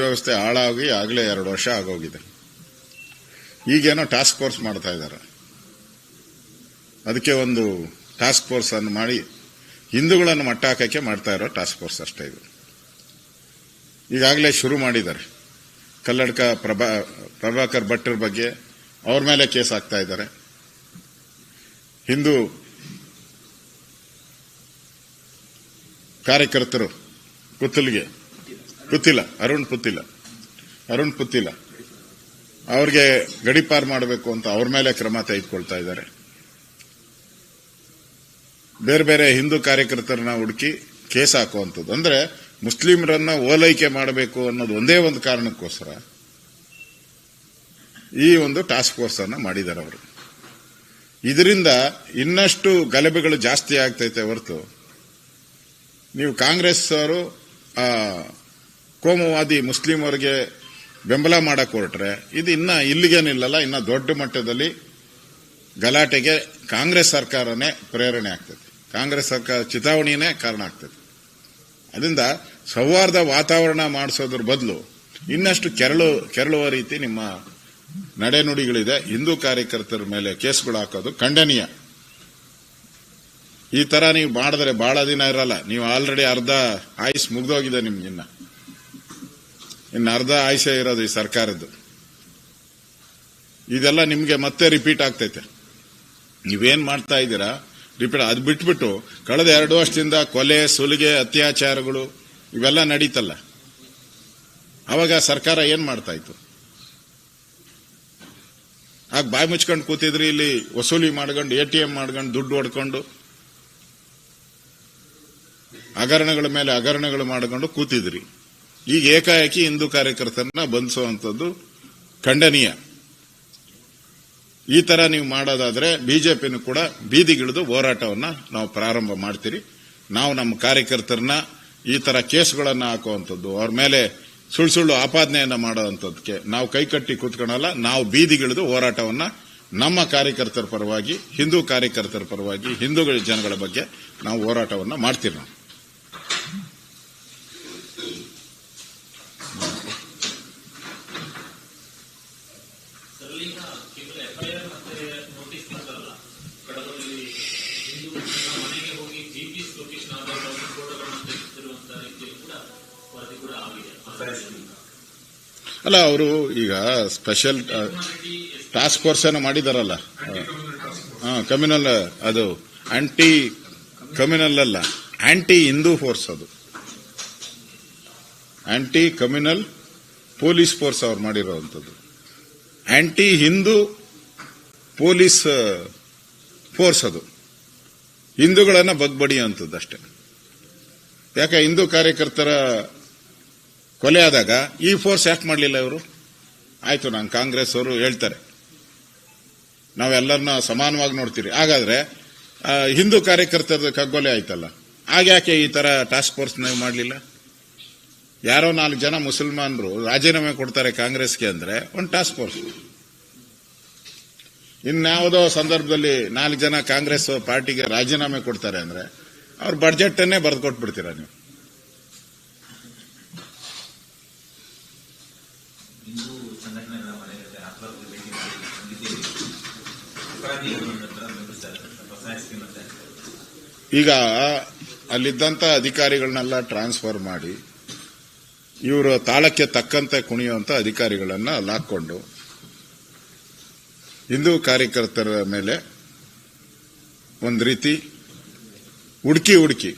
ವ್ಯವಸ್ಥೆ ಹಾಳಾಗಿ ಆಗಲೇ ಎರಡು ವರ್ಷ ಆಗೋಗಿದೆ. ಈಗೇನೋ ಟಾಸ್ಕ್ ಫೋರ್ಸ್ ಮಾಡ್ತಾ ಇದ್ದಾರೆ. ಅದಕ್ಕೆ ಒಂದು ಟಾಸ್ಕ್ ಫೋರ್ಸ್ ಅನ್ನು ಮಾಡಿ ಹಿಂದೂಗಳನ್ನು ಮಟ್ಟ ಹಾಕಕ್ಕೆ ಮಾಡ್ತಾ ಇರೋ ಟಾಸ್ಕ್ ಫೋರ್ಸ್ ಅಷ್ಟೇ ಇದು. ಈಗಾಗಲೇ ಶುರು ಮಾಡಿದ್ದಾರೆ. ಕಲ್ಲಡ್ಕ ಪ್ರಭಾ, ಪ್ರಭಾಕರ್ ಭಟ್ರ ಬಗ್ಗೆ ಅವ್ರ ಮೇಲೆ ಕೇಸ್ ಹಾಕ್ತಾ ಇದ್ದಾರೆ. ಹಿಂದೂ ಕಾರ್ಯಕರ್ತರು ಪುತ್ತಲ್ಗೆ ಪುತ್ತಿಲ ಅರುಣ್ ಪುತ್ತಿಲ್ಲ ಅರುಣ್ ಪುತ್ತಿಲ್ಲ. ಅವ್ರಿಗೆ ಗಡಿಪಾರ್ ಮಾಡಬೇಕು ಅಂತ ಅವ್ರ ಮೇಲೆ ಕ್ರಮ ತೆಗೆದುಕೊಳ್ತಾ ಇದ್ದಾರೆ. ಬೇರೆ ಬೇರೆ ಹಿಂದೂ ಕಾರ್ಯಕರ್ತರನ್ನ ಹುಡುಕಿ ಕೇಸ್ ಹಾಕುವಂಥದ್ದು. ಅಂದ್ರೆ ಮುಸ್ಲಿಮರನ್ನ ಓಲೈಕೆ ಮಾಡಬೇಕು ಅನ್ನೋದು ಒಂದೇ ಒಂದು ಕಾರಣಕ್ಕೋಸ್ಕರ ಈ ಒಂದು ಟಾಸ್ಕ್ ಫೋರ್ಸ್ ಅನ್ನ ಮಾಡಿದ್ದಾರೆ ಅವರು. ಇದರಿಂದ ಇನ್ನಷ್ಟು ಗಲಭೆಗಳು ಜಾಸ್ತಿ ಆಗ್ತೈತೆ ಹೊರತು. ನೀವು ಕಾಂಗ್ರೆಸ್ ಅವರು ಕೋಮುವಾದಿ ಮುಸ್ಲಿಮರಿಗೆ ಬೆಂಬಲ ಮಾಡಕ್ ಹೊರಟ್ರೆ, ಇದು ಇನ್ನ ಇಲ್ಲಿಗೆ ನಿಲ್ಲಲ್ಲ ಇನ್ನ ದೊಡ್ಡ ಮಟ್ಟದಲ್ಲಿ ಗಲಾಟೆಗೆ ಕಾಂಗ್ರೆಸ್ ಸರ್ಕಾರನೇ ಪ್ರೇರಣೆ ಆಗ್ತದೆ. ಕಾಂಗ್ರೆಸ್ ಸರ್ಕಾರ ಚಿತಾವಣೆಯೇ ಕಾರಣ ಆಗ್ತದೆ. ಅದರಿಂದ ಸೌಹಾರ್ದ ವಾತಾವರಣ ಮಾಡಿಸೋದ್ರ ಬದಲು ಇನ್ನಷ್ಟು ಕೆರಳು, ಕೆರಳುವ ರೀತಿ ನಿಮ್ಮ ನಡೆನುಡಿಗಳಿದೆ. ಹಿಂದೂ ಕಾರ್ಯಕರ್ತರ ಮೇಲೆ ಕೇಸ್ಗಳು ಹಾಕೋದು ಖಂಡನೀಯ. ಈ ತರ ನೀವು ಮಾಡಿದ್ರೆ ಬಹಳ ದಿನ ಇರಲ್ಲ. ನೀವು ಆಲ್ರೆಡಿ ಅರ್ಧ ಆಯುಸ್ ಮುಗ್ದೋಗಿದೆ ನಿಮ್ಗಿನ್ನ. ಇನ್ನು ಅರ್ಧ ಆಯುಷ ಇರೋದು ಈ ಸರ್ಕಾರದ್ದು. ಇದೆಲ್ಲ ನಿಮಗೆ ಮತ್ತೆ ರಿಪೀಟ್ ಆಗ್ತೈತೆ. ನೀವೇನ್ ಮಾಡ್ತಾ ಇದ್ದೀರಾ? ರಿಪೀಟ್ ಅದು ಬಿಟ್ಬಿಟ್ಟು ಕಳೆದ ಎರಡು ವರ್ಷದಿಂದ ಕೊಲೆ, ಸುಲಿಗೆ, ಅತ್ಯಾಚಾರಗಳು ಇವೆಲ್ಲ ನಡೀತಲ್ಲ. ಅವಾಗ ಸರ್ಕಾರ ಏನ್ ಮಾಡ್ತಾ ಇತ್ತು? ಆಗ ಬಾಯಿ ಮುಚ್ಕೊಂಡು ಕೂತಿದ್ರಿ ಇಲ್ಲಿ ವಸೂಲಿ ಮಾಡ್ಕೊಂಡು, ಎ ಟಿ ಎಂ ಮಾಡ್ಕೊಂಡು, ದುಡ್ಡು ಹೊಡ್ಕೊಂಡು, ಹಗರಣಗಳ ಮೇಲೆ ಹಗರಣಗಳು ಮಾಡ್ಕೊಂಡು ಕೂತಿದ್ರಿ. ಈಗ ಏಕಾಏಕಿ ಹಿಂದೂ ಕಾರ್ಯಕರ್ತರನ್ನ ಬಂಧಿಸುವಂಥದ್ದು ಖಂಡನೀಯ. ಈ ತರ ನೀವು ಮಾಡೋದಾದ್ರೆ ಬಿಜೆಪಿನೂ ಕೂಡ ಬೀದಿಗಿಳಿದು ಹೋರಾಟವನ್ನ ನಾವು ಪ್ರಾರಂಭ ಮಾಡ್ತೀರಿ. ನಾವು ನಮ್ಮ ಕಾರ್ಯಕರ್ತರನ್ನ ಈ ತರ ಕೇಸ್ಗಳನ್ನ ಹಾಕುವಂಥದ್ದು, ಅವ್ರ ಮೇಲೆ ಸುಳ್ಳು ಸುಳ್ಳು ಆಪಾದನೆಯನ್ನ ಮಾಡುವಂಥದ್ದಕ್ಕೆ ನಾವು ಕೈಕಟ್ಟಿ ಕೂತ್ಕೊಳ್ಳಲ್ಲ ನಾವು ಬೀದಿಗಿಳಿದು ಹೋರಾಟವನ್ನ ನಮ್ಮ ಕಾರ್ಯಕರ್ತರ ಪರವಾಗಿ, ಹಿಂದೂ ಕಾರ್ಯಕರ್ತರ ಪರವಾಗಿ, ಹಿಂದೂಗಳ ಜನಗಳ ಬಗ್ಗೆ ನಾವು ಹೋರಾಟವನ್ನ ಮಾಡ್ತೀವಿ ಅವರು ಈಗ ಸ್ಪೆಷಲ್ ಟಾಸ್ಕ್ ಫೋರ್ಸ್ ಏನೋ ಮಾಡಿದಾರಲ್ಲ. ಕಮ್ಯುನಲ್ ಅದು ಆಂಟಿ ಕಮ್ಯುನಲ್ ಅಲ್ಲ ಆಂಟಿ ಹಿಂದೂ ಫೋರ್ಸ್ ಅದು. ಆಂಟಿ ಕಮ್ಯುನಲ್ ಪೊಲೀಸ್ ಫೋರ್ಸ್ ಅವ್ರು ಮಾಡಿರೋವಂಥದ್ದು. ಆಂಟಿ ಹಿಂದೂ ಪೊಲೀಸ್ ಫೋರ್ಸ್ ಅದು. ಹಿಂದೂಗಳನ್ನ ಬಗ್ಬಡಿಯುವಂಥದ್ದು ಅಷ್ಟೇ. ಯಾಕೆ ಹಿಂದೂ ಕಾರ್ಯಕರ್ತರ ಕೊಲೆ ಆದಾಗ ಈ ಫೋರ್ಸ್ ಯಾಕೆ ಮಾಡಲಿಲ್ಲ ಇವರು? ಆಯಿತು, ನಾನು ಕಾಂಗ್ರೆಸ್ ಅವರು ಹೇಳ್ತಾರೆ. ನಾವೆಲ್ಲರನ್ನ ಸಮಾನವಾಗಿ ನೋಡ್ತೀರಿ. ಹಾಗಾದ್ರೆ ಹಿಂದೂ ಕಾರ್ಯಕರ್ತರ ಕಗ್ಗೊಲೆ ಆಯ್ತಲ್ಲ? ಆಗ್ಯಾಕೆ ಈ ತರ ಟಾಸ್ಕ್ ಫೋರ್ಸ್ ನೀವು ಮಾಡಲಿಲ್ಲ? ಯಾರೋ ನಾಲ್ಕು ಜನ ಮುಸಲ್ಮಾನರು ರಾಜೀನಾಮೆ ಕೊಡ್ತಾರೆ ಕಾಂಗ್ರೆಸ್ಗೆ ಅಂದ್ರೆ ಒಂದು ಟಾಸ್ಕ್ ಫೋರ್ಸ್ ಇನ್ಯಾವುದೋ ಸಂದರ್ಭದಲ್ಲಿ ನಾಲ್ಕು ಜನ ಕಾಂಗ್ರೆಸ್ ಪಾರ್ಟಿಗೆ ರಾಜೀನಾಮೆ ಕೊಡ್ತಾರೆ ಅಂದ್ರೆ ಅವ್ರ ಬಡ್ಜೆಟ್ ಅನ್ನೇ ಬರೆದು ಕೊಟ್ಬಿಡ್ತೀರಾ ನೀವು? ಈಗ ಅಲ್ಲಿದ್ದಂತ ಅಧಿಕಾರಿಗಳನ್ನೆಲ್ಲ ಟ್ರಾನ್ಸ್ಫರ್ ಮಾಡಿ, ಇವರು ತಾಳಕ್ಕೆ ತಕ್ಕಂತೆ ಕುಣಿಯುವಂತ ಅಧಿಕಾರಿಗಳನ್ನ ಅಲ್ಲಿ ಹಾಕೊಂಡು ಹಿಂದೂ ಕಾರ್ಯಕರ್ತರ ಮೇಲೆ ಒಂದು ರೀತಿ ಹುಡುಕಿ ಹುಡುಕಿ,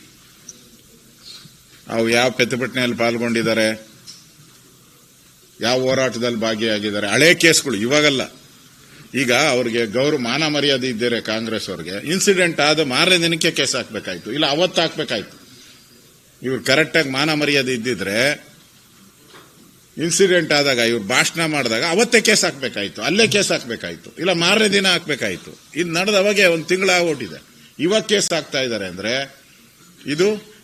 ಅವು ಯಾವ ಪ್ರತಿಭಟನೆಯಲ್ಲಿ ಪಾಲ್ಗೊಂಡಿದ್ದಾರೆ, ಯಾವ ಹೋರಾಟದಲ್ಲಿ ಭಾಗಿಯಾಗಿದ್ದಾರೆ, ಹಳೆ ಕೇಸ್ಗಳು ಇವಾಗಲ್ಲ. ಈಗ ಅವ್ರಿಗೆ ಗೌರವ, ಮಾನ ಮರ್ಯಾದೆ ಇದ್ದೀರಾ ಕಾಂಗ್ರೆಸ್ ಅವ್ರಿಗೆ ಇನ್ಸಿಡೆಂಟ್ ಆದ ಮಾರನೇ ದಿನಕ್ಕೆ ಕೇಸ್ ಹಾಕ್ಬೇಕಾಯ್ತು. ಇಲ್ಲ, ಅವತ್ತು ಹಾಕ್ಬೇಕಾಯ್ತು. ಇವ್ರು ಕರೆಕ್ಟಾಗಿ ಮಾನ ಮರ್ಯಾದೆ ಇದ್ದಿದ್ರೆ ಇನ್ಸಿಡೆಂಟ್ ಆದಾಗ, ಇವ್ರು ಭಾಷಣ ಮಾಡಿದಾಗ ಅವತ್ತೇ ಕೇಸ್ ಹಾಕ್ಬೇಕಾಯ್ತು. ಅಲ್ಲೇ ಕೇಸ್ ಹಾಕ್ಬೇಕಾಯ್ತು. ಇಲ್ಲ, ಮಾರನೇ ದಿನ ಹಾಕ್ಬೇಕಾಯ್ತು. ಇದು ನಡೆದ ಅವಾಗೆ ಒಂದು ತಿಂಗಳ ಆಗೋಟಿದೆ ಇವಾಗ ಕೇಸ್ ಹಾಕ್ತಾ ಇದ್ದಾರೆ ಅಂದ್ರೆ ಇದು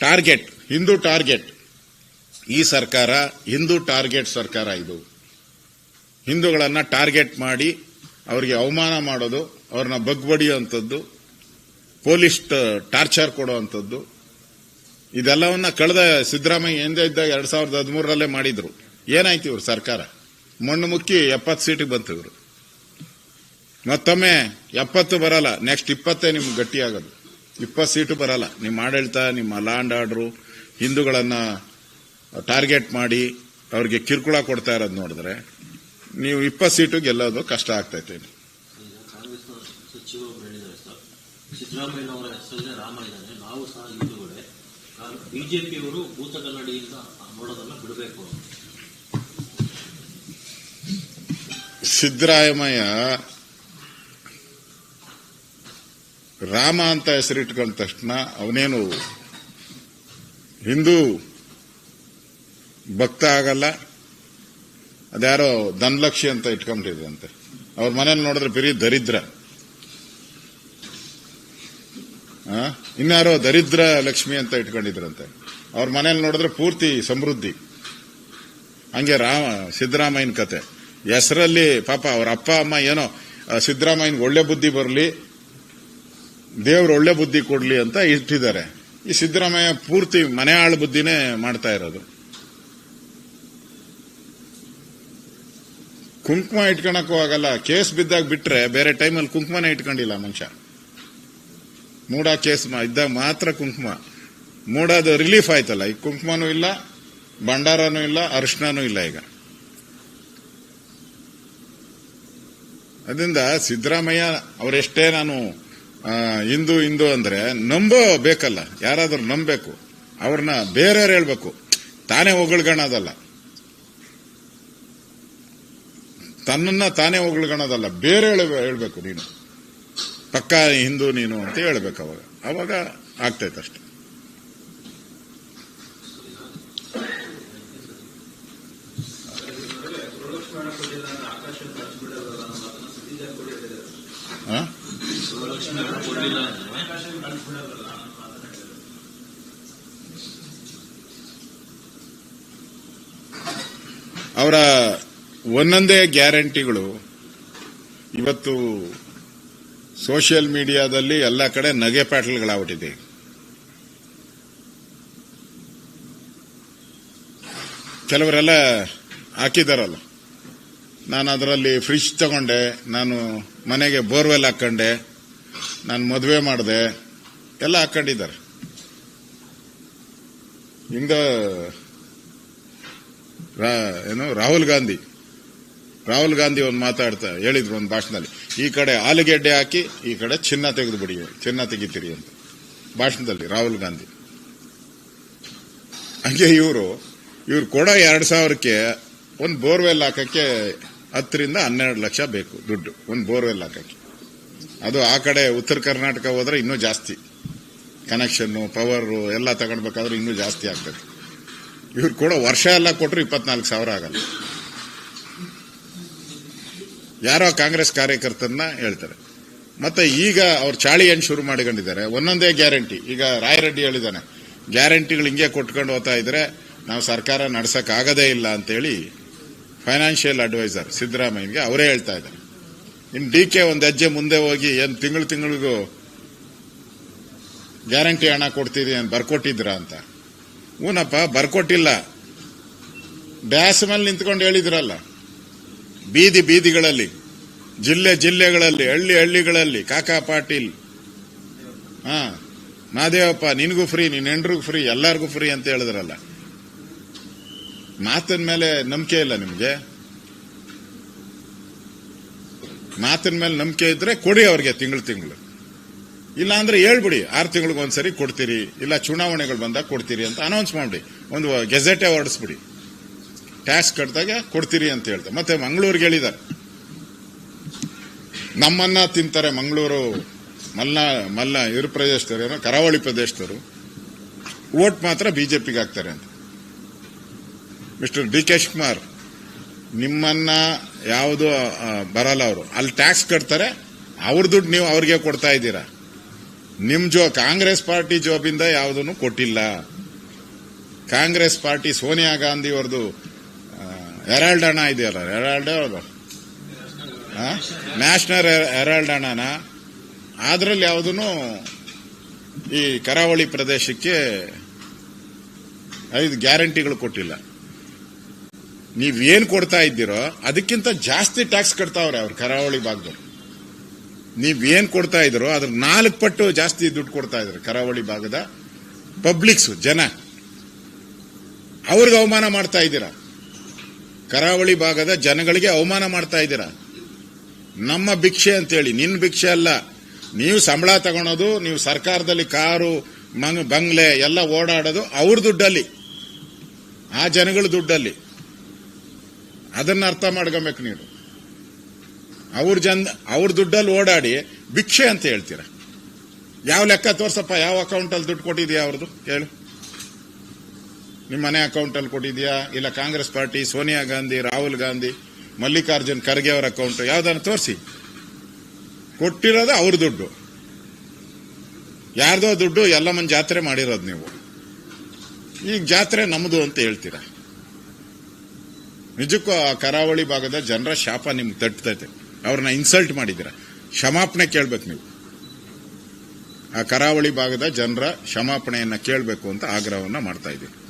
ಟಾರ್ಗೆಟ್ ಹಿಂದೂ ಟಾರ್ಗೆಟ್ ಈ ಸರ್ಕಾರ ಹಿಂದೂ ಟಾರ್ಗೆಟ್ ಸರ್ಕಾರ ಇದು. ಹಿಂದೂಗಳನ್ನ ಟಾರ್ಗೆಟ್ ಮಾಡಿ ಅವರಿಗೆ ಅವಮಾನ ಮಾಡೋದು, ಅವ್ರನ್ನ ಬಗ್ಬಡಿಯುವಂಥದ್ದು ಪೊಲೀಸ್ ಟಾರ್ಚರ್ ಕೊಡುವಂಥದ್ದು, ಇದೆಲ್ಲವನ್ನ ಕಳೆದ ಸಿದ್ದರಾಮಯ್ಯ ಹಿಂದೆ ಇದ್ದಾಗ ಎರಡ್ ಸಾವಿರದ ಹದಿಮೂರರಲ್ಲೇ ಮಾಡಿದ್ರು. ಏನಾಯ್ತು ಇವರು ಸರ್ಕಾರ? ಮಣ್ಣು ಮುಕ್ಕಿ ಎಪ್ಪತ್ತು ಸೀಟಿಗೆ ಬಂತು ಇವರು. ಮತ್ತೊಮ್ಮೆ ಎಪ್ಪತ್ತು ಬರಲ್ಲ ನೆಕ್ಸ್ಟ್ ಇಪ್ಪತ್ತೇ ನಿಮ್ಗೆ ಗಟ್ಟಿ ಆಗೋದು ಇಪ್ಪತ್ತು ಸೀಟು ಬರಲ್ಲ. ನಿಮ್ಮ ಆಡಳಿತ, ನಿಮ್ಮ ಲ್ಯಾಂಡ್ ಆರ್ಡ್ರು ಹಿಂದೂಗಳನ್ನ ಟಾರ್ಗೆಟ್ ಮಾಡಿ, ಅವ್ರಿಗೆ ಕಿರುಕುಳ ಕೊಡ್ತಾ ಇರೋದು ನೋಡಿದ್ರೆ ನೀವು ಇಪ್ಪತ್ತು ಸೀಟು ಗೆಲ್ಲೋದು ಕಷ್ಟ ಆಗ್ತೈತೆ ಬಿಜೆಪಿಯವರು ಭೂತ ಕನ್ನಡಿಯಿಂದ ನೋಡೋದನ್ನ ಬಿಡಬೇಕು ಸಿದ್ದರಾಮಯ್ಯ ರಾಮ ಅಂತ ಹೆಸರಿಟ್ಕೊಂಡ ತಕ್ಷಣ ಅವನೇನು ಹಿಂದೂ ಭಕ್ತ ಆಗಲ್ಲ ಅದ್ಯಾರೋ ಧನಲಕ್ಷ್ಮಿ ಅಂತ ಇಟ್ಕೊಂಡಿದ್ರಂತೆ. ಅವ್ರ ಮನೇಲಿ ನೋಡಿದ್ರೆ ಬರೀ ದರಿದ್ರ? ಇನ್ಯಾರೋ ದರಿದ್ರ ಲಕ್ಷ್ಮಿ ಅಂತ ಇಟ್ಕೊಂಡಿದ್ರಂತೆ. ಅವ್ರ ಮನೇಲಿ ನೋಡಿದ್ರೆ ಪೂರ್ತಿ ಸಮೃದ್ಧಿ. ಹಂಗೆ ರಾಮ, ಸಿದ್ದರಾಮಯ್ಯನ ಕತೆ. ಹೆಸರಲ್ಲಿ ಪಾಪ ಅವ್ರ ಅಪ್ಪ, ಅಮ್ಮ ಏನೋ ಸಿದ್ದರಾಮಯ್ಯನಿಗೆ ಒಳ್ಳೆ ಬುದ್ಧಿ ಬರಲಿ, ದೇವ್ರು ಒಳ್ಳೆ ಬುದ್ಧಿ ಕೊಡ್ಲಿ ಅಂತ ಇಟ್ಟಿದ್ದಾರೆ. ಈ ಸಿದ್ದರಾಮಯ್ಯ ಪೂರ್ತಿ ಮನೆ ಆಳು ಬುದ್ಧಿನೇ ಮಾಡ್ತಾ ಇರೋದು. ಕುಂಕುಮ ಇಟ್ಕೊಳಕ್ಕೂ ಆಗಲ್ಲ. ಕೇಸ್ ಬಿದ್ದಾಗ ಬಿಟ್ರೆ ಬೇರೆ ಟೈಮಲ್ಲಿ ಕುಂಕುಮನೇ ಇಟ್ಕೊಂಡಿಲ್ಲ ಮನುಷ್ಯ. ಮೂಡ ಕೇಸ್ ಇದ್ದಾಗ ಮಾತ್ರ ಕುಂಕುಮ. ಮೂಡಾದ ರಿಲೀಫ್ ಆಯ್ತಲ್ಲ. ಈಗ ಕುಂಕುಮನೂ ಇಲ್ಲ, ಭಂಡಾರನೂ ಇಲ್ಲ ಅರಿಶಿನೂ ಇಲ್ಲ ಈಗ. ಅದರಿಂದ ಸಿದ್ದರಾಮಯ್ಯ ಅವರೆಷ್ಟೇ ನಾನು ಹಿಂದೂ ಹಿಂದೂ ಅಂದ್ರೆ ನಂಬೋ ಬೇಕಲ್ಲ. ಯಾರಾದರೂ ನಂಬಬೇಕು. ಅವ್ರನ್ನ ಬೇರೆಯವ್ರು ಹೇಳ್ಬೇಕು. ತಾನೇ ಹೊಗಳ್ಗಣದಲ್ಲ ತನ್ನನ್ನ ತಾನೇ ಹೊಗಳ್ಗಣದಲ್ಲ ಬೇರೆ ಹೇಳ- ಹೇಳ್ಬೇಕು ನೀನು. ಪಕ್ಕಾ ಹಿಂದೂ ನೀನು ಅಂತ ಹೇಳ್ಬೇಕು ಅವಾಗ. ಅವಾಗ ಆಗ್ತೈತೆ ಅಷ್ಟೆ. ಆ? ಕೊಡಲಿಲ್ಲ ಅಂದ್ರೆ ಅವರ ಒಂದೊಂದೇ ಗ್ಯಾರಂಟಿಗಳು. ಇವತ್ತು ಸೋಷಿಯಲ್ ಮೀಡಿಯಾದಲ್ಲಿ ಎಲ್ಲ ಕಡೆ ನಗೆ ಪ್ಯಾಟ್ಲ್ಗಳಾಗ್ಬಿಟ್ಟಿದೆ ಕೆಲವರೆಲ್ಲ ಹಾಕಿದಾರಲ್ಲ. ನಾನು ಅದರಲ್ಲಿ ಫ್ರಿಜ್ ತಗೊಂಡೆ, ನಾನು ಮನೆಗೆ ಬೋರ್ವೆಲ್ ಹಾಕೊಂಡೆ ನಾನು ಮದುವೆ ಮಾಡಿದೆ, ಎಲ್ಲ ಹಾಕೊಂಡಿದ್ದಾರೆ ಹಿಂಗ ರಾ- ಏನು, ರಾಹುಲ್ ಗಾಂಧಿ. ರಾಹುಲ್ ಗಾಂಧಿ ಒಂದು ಮಾತಾಡ್ತಾ ಹೇಳಿದ್ರು ಒಂದು ಭಾಷಣದಲ್ಲಿ, ಈ ಕಡೆ ಆಲೂಗೆಡ್ಡೆ ಹಾಕಿ, ಈ ಕಡೆ ಚಿನ್ನ ತೆಗೆದು ಬಿಡಿ ಚಿನ್ನ ತೆಗಿತೀರಿ ಅಂತ. ಭಾಷಣದಲ್ಲಿ ರಾಹುಲ್ ಗಾಂಧಿ. ಹಂಗೆ ಇವರು, ಇವ್ರು ಕೊಡೋ ಎರಡು ಸಾವಿರಕ್ಕೆ ಒಂದು ಬೋರ್ವೆಲ್ ಹಾಕಕ್ಕೆ ಹತ್ತರಿಂದ ಹನ್ನೆರಡು ಲಕ್ಷ ಬೇಕು ದುಡ್ಡು, ಒಂದು ಬೋರ್ವೆಲ್ ಹಾಕಕ್ಕೆ. ಅದು ಆ ಕಡೆ ಉತ್ತರ ಕರ್ನಾಟಕ ಹೋದ್ರೆ ಇನ್ನೂ ಜಾಸ್ತಿ. ಕನೆಕ್ಷನ್ನು, ಪವರು, ಎಲ್ಲ ತಗೊಳ್ಬೇಕಾದ್ರೆ ಇನ್ನೂ ಜಾಸ್ತಿ ಆಗ್ತದೆ. ಇವ್ರು ಕೂಡ ವರ್ಷ ಎಲ್ಲ ಕೊಟ್ಟರು ಇಪ್ಪತ್ನಾಲ್ಕು ಸಾವಿರ ಆಗಲ್ಲ. ಯಾರೋ ಕಾಂಗ್ರೆಸ್ ಕಾರ್ಯಕರ್ತರನ್ನ ಹೇಳ್ತಾರೆ. ಮತ್ತೆ ಈಗ ಅವ್ರು ಚಾಳಿ ಏನು ಶುರು ಮಾಡಿಕೊಂಡಿದ್ದಾರೆ. ಒಂದೊಂದೇ ಗ್ಯಾರಂಟಿ. ಈಗ ರಾಯರೆಡ್ಡಿ ಹೇಳಿದಾನೆ ಗ್ಯಾರಂಟಿಗಳು ಹಿಂಗೆ ಕೊಟ್ಕೊಂಡು ಹೋಗ್ತಾ ಇದ್ರೆ ನಾವು ಸರ್ಕಾರ ಆಗದೇ ಇಲ್ಲ ಅಂತೇಳಿ ಫೈನಾನ್ಷಿಯಲ್ ಅಡ್ವೈಸರ್ ಸಿದ್ದರಾಮಯ್ಯಗೆ ಅವರೇ ಹೇಳ್ತಾ ಇದ್ದಾರೆ. ಇನ್ನು ಡಿ ಕೆ ಒಂದು ಹೆಜ್ಜೆ ಮುಂದೆ ಹೋಗಿ ಏನು ತಿಂಗಳು ತಿಂಗಳಿಗೂ ಗ್ಯಾರಂಟಿ ಹಣ ಕೊಡ್ತೀರಿ ಅಂತ ಬರ್ಕೊಟ್ಟಿದ್ರ ಅಂತ. ಊನಪ್ಪ ಬರ್ಕೊಟ್ಟಿಲ್ಲ. ಡ್ಯಾಸ್ ಮೇಲೆ ನಿಂತ್ಕೊಂಡು ಹೇಳಿದ್ರಲ್ಲ. ಬೀದಿ ಬೀದಿಗಳಲ್ಲಿ, ಜಿಲ್ಲೆ ಜಿಲ್ಲೆಗಳಲ್ಲಿ, ಹಳ್ಳಿ ಹಳ್ಳಿಗಳಲ್ಲಿ, ಕಾಕಾ ಪಾಟೀಲ್. ಹಾ, ಮಾದೇವಪ್ಪ, ನಿನಗೂ ಫ್ರೀ ನಿನ್ನ ಹೆಂಡ್ರಿಗೂ ಫ್ರೀ ಎಲ್ಲಾರ್ಗೂ ಫ್ರೀ ಅಂತ ಹೇಳಿದ್ರಲ್ಲ. ಮಾತಿನ ಮೇಲೆ ನಂಬಿಕೆ ಇಲ್ಲ ನಿಮಗೆ? ಮಾತಿನ ಮೇಲೆ ನಂಬಿಕೆ ಇದ್ರೆ ಕೊಡಿ ಅವ್ರಿಗೆ ತಿಂಗಳು ತಿಂಗಳು. ಇಲ್ಲ ಅಂದ್ರೆ ಹೇಳ್ಬಿಡಿ, ಆರು ತಿಂಗಳಿಗೆ ಒಂದ್ಸರಿ ಕೊಡ್ತೀರಿ, ಇಲ್ಲ ಚುನಾವಣೆಗಳು ಬಂದಾಗ ಕೊಡ್ತೀರಿ ಅಂತ ಅನೌನ್ಸ್ ಮಾಡಿ ಒಂದು ಗೆಜೆಟೇ ಹೊರಡಿಸ್ಬಿಡಿ. ಟ್ಯಾಕ್ಸ್ ಕಟ್ಟಿದಾಗ ಕೊಡ್ತೀರಿ ಅಂತ ಹೇಳ್ತಾರೆ ಮತ್ತೆ ಮಂಗಳೂರಿಗೆ ಹೇಳಿದ್ದಾರೆ. ನಮ್ಮನ್ನ ತಿಂತಾರೆ ಮಂಗಳೂರು ಮಲ್ಲ ಮಲ್ಲ ಇರು ಪ್ರದೇಶದವರು ಏನೋ, ಕರಾವಳಿ ಪ್ರದೇಶದವರು. ವೋಟ್ ಮಾತ್ರ ಬಿಜೆಪಿಗೆ ಹಾಕ್ತಾರೆ ಅಂತ. ಮಿಸ್ಟರ್ ಡಿ ಕೆ ಶಿವಕುಮಾರ್, ನಿಮ್ಮನ್ನ ಯಾವುದು ಬರಲ್ಲ ಅವರು. ಅಲ್ಲಿ ಟ್ಯಾಕ್ಸ್ ಕಟ್ತಾರೆ, ಅವ್ರ ದುಡ್ಡು ನೀವು ಅವ್ರಿಗೆ ಕೊಡ್ತಾ ಇದ್ದೀರಾ. ನಿಮ್ ಜೋ, ಕಾಂಗ್ರೆಸ್ ಪಾರ್ಟಿ ಜಾಬಿಂದ ಯಾವುದನ್ನು ಕೊಟ್ಟಿಲ್ಲ. ಕಾಂಗ್ರೆಸ್ ಪಾರ್ಟಿ ಸೋನಿಯಾ ಗಾಂಧಿ ಅವ್ರದ್ದು ಹೆರಾಲ್ಡ್ ಅಣ್ಣ ಇದೆಯಲ್ಲ, ಹೆರಾಲ್ಡ್ ಯಾವುದು? ನ್ಯಾಷನಲ್ ಹೆರಾಲ್ಡ್ ಹಣನ ಅದ್ರಲ್ಲಿ ಯಾವುದನ್ನು ಈ ಕರಾವಳಿ ಪ್ರದೇಶಕ್ಕೆ ಐದು ಗ್ಯಾರಂಟಿಗಳು ಕೊಟ್ಟಿಲ್ಲ. ನೀವೇನ್ ಕೊಡ್ತಾ ಇದ್ದೀರೋ ಅದಕ್ಕಿಂತ ಜಾಸ್ತಿ ಟ್ಯಾಕ್ಸ್ ಕಟ್ತಾವ್ರೆ ಅವ್ರು ಕರಾವಳಿ ಭಾಗದವ್ರು. ನೀವೇನ್ ಕೊಡ್ತಾ ಇದ್ದೀರೋ ಅದ್ರ ನಾಲ್ಕು ಪಟ್ಟು ಜಾಸ್ತಿ ದುಡ್ಡು ಕೊಡ್ತಾ ಇದ್ರು ಕರಾವಳಿ ಭಾಗದ ಪಬ್ಲಿಕ್ಸ್, ಜನ. ಅವ್ರಿಗೆ ಅವಮಾನ ಮಾಡ್ತಾ ಇದ್ದೀರಾ? ಕರಾವಳಿ ಭಾಗದ ಜನಗಳಿಗೆ ಅವಮಾನ ಮಾಡ್ತಾ ಇದ್ದೀರಾ? ನಮ್ಮ ಭಿಕ್ಷೆ ಅಂತೇಳಿ ನಿನ್ನ ಭಿಕ್ಷೆ ಅಲ್ಲ. ನೀವು ಸಂಬಳ ತಗೊಳೋದು, ನೀವು ಸರ್ಕಾರದಲ್ಲಿ ಕಾರು, ಮಂಗ್, ಬಂಗ್ಲೆ ಎಲ್ಲ ಓಡಾಡೋದು ಅವ್ರ ದುಡ್ಡಲ್ಲಿ. ಆ ಜನಗಳ ದುಡ್ಡಲ್ಲಿ. ಅದನ್ನ ಅರ್ಥ ಮಾಡ್ಕೊಬೇಕು ನೀವು. ಅವ್ರ ಜನ, ಅವ್ರ ದುಡ್ಡಲ್ಲಿ ಓಡಾಡಿ ಭಿಕ್ಷೆ ಅಂತ ಹೇಳ್ತೀರ? ಯಾವ ಲೆಕ್ಕ ತೋರ್ಸಪ್ಪ? ಯಾವ ಅಕೌಂಟಲ್ಲಿ ದುಡ್ಡು ಕೊಟ್ಟಿದ್ಯಾ ಅವ್ರದ್ದು? ಹೇಳು. ನಿಮ್ಮ ಮನೆ ಅಕೌಂಟಲ್ಲಿ ಕೊಟ್ಟಿದ್ಯಾ? ಇಲ್ಲ ಕಾಂಗ್ರೆಸ್ ಪಾರ್ಟಿ, ಸೋನಿಯಾ ಗಾಂಧಿ, ರಾಹುಲ್ ಗಾಂಧಿ, ಮಲ್ಲಿಕಾರ್ಜುನ್ ಖರ್ಗೆ ಅವರ ಅಕೌಂಟ್ ಯಾವ್ದಾನ ತೋರಿಸಿ. ಕೊಟ್ಟಿರೋದು ಅವ್ರ ದುಡ್ಡು. ಯಾರ್ದೋ ದುಡ್ಡು ಎಲ್ಲ ಮಂದಿ ಜಾತ್ರೆ ಮಾಡಿರೋದು ನೀವು. ಈಗ ಜಾತ್ರೆ ನಮ್ಮದು ಅಂತ ಹೇಳ್ತೀರಾ? ನಿಜಕ್ಕೂ ಆ ಕರಾವಳಿ ಭಾಗದ ಜನರ ಶಾಪ ನಿಮ್ಗೆ ತಟ್ಟತೈತೆ ಅವ್ರನ್ನ ಇನ್ಸಲ್ಟ್ ಮಾಡಿದಿರ ಕ್ಷಮಾಪಣೆ ಕೇಳ್ಬೇಕು ನೀವು. ಆ ಕರಾವಳಿ ಭಾಗದ ಜನರ ಕ್ಷಮಾಪಣೆಯನ್ನ ಕೇಳಬೇಕು ಅಂತ ಆಗ್ರಹವನ್ನ ಮಾಡ್ತಾ ಇದ್ದೀವಿ.